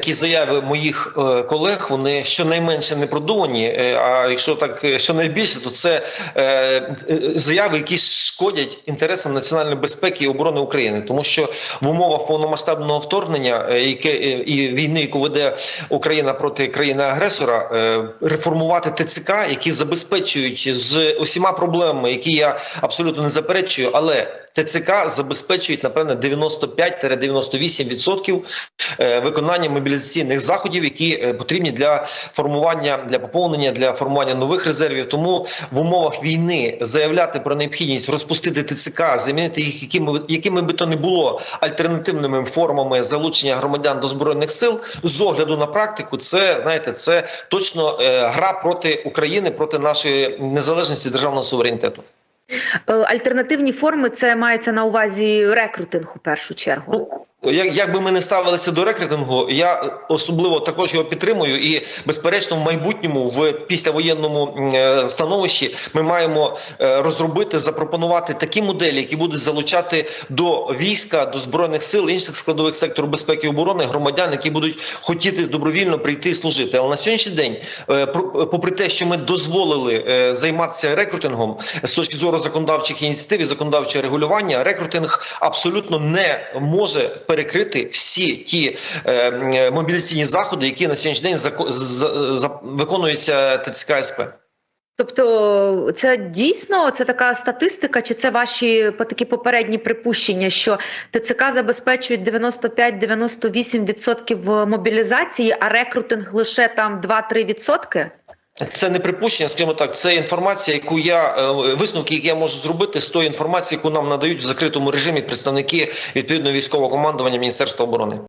Такі заяви моїх е, колег вони щонайменше не продумані. е, А якщо так е, щонайбільше, то це заяви, які шкодять інтересам національної безпеки і оборони України, тому що в умовах повномасштабного вторгнення, яке і війни, яку веде Україна проти країни-агресора, е, реформувати ТЦК, які забезпечують з усіма проблемами, які я абсолютно не заперечую, але ТЦК забезпечують напевне 95-98% е, виконання мобілізаційних заходів, які е, потрібні для формування для поповнення для формування нових резервів. Тому в умовах війни заявляти про необхідність розпустити ТЦК, замінити їх якими якими би то не було альтернативними формами залучення громадян до збройних сил з огляду на практику. Це знаєте, це точно е, гра проти України, проти нашої незалежності державного суверенітету. Е, Альтернативні форми це мається на увазі рекрутинг у першу чергу. Як, як би ми не ставилися до рекрутингу, я особливо також його підтримую. І безперечно, в майбутньому, в післявоєнному е, становищі, ми маємо е, розробити, запропонувати такі моделі, які будуть залучати до війська, до збройних сил інших складових сектору безпеки і оборони громадян, які будуть хотіти добровільно прийти і служити. Але на сьогоднішній день, е, попри те, що ми дозволили займатися рекрутингом з точки зору законодавчих ініціатив і законодавчого регулювання, рекрутинг абсолютно не може перекрити всі ті е, мобілізаційні заходи, які на сьогоднішній день зако- з- за- виконуються ТЦК СП. Тобто, це дійсно це така статистика, чи це ваші такі попередні припущення, що ТЦК забезпечують 95-98% мобілізації, а рекрутинг лише там 2-3%? Це не припущення, скажімо так, це інформація, яку я е, висновки, які я можу зробити з тої інформації, яку нам надають в закритому режимі представники відповідного військового командування Міністерства оборони.